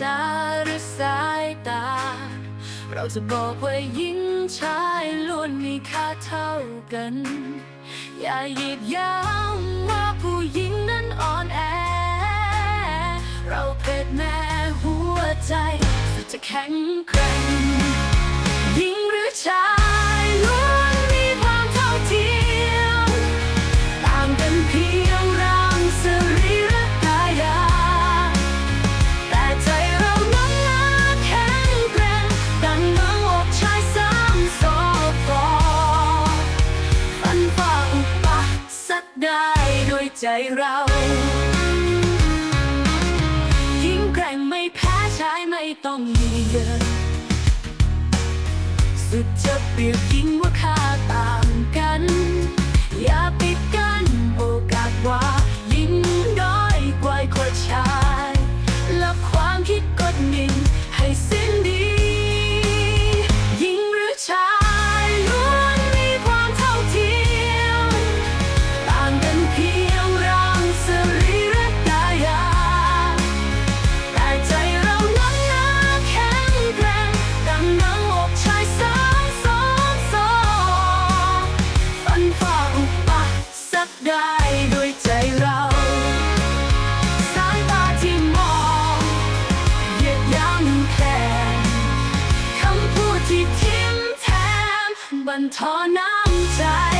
จาหรือสายตา เราจะบอกว่าหญิงชายล้วนมีค่าเท่ากัน อย่าหยิดย้ำว่าผู้หญิงนั้นอ่อนแอ เราเป็ดแม่หัวใจจะแข็งแกร่ง ยิ่งแกร่งไม่แพ้ชายไม่ต้องมีเงินสุดจะเปรียบยิ่งว่าค่าต่างกัน อย่าไป วนทอน้ำใจ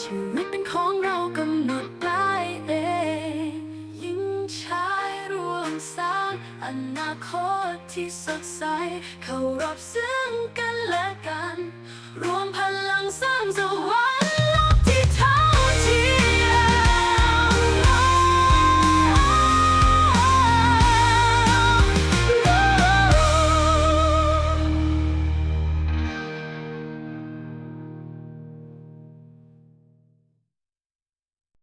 ชีวิตเป็นของเรากำหนดได้เองยิ่งใช้รวมสร้างอนาคตที่สดใส เขารับซึ่งกันและ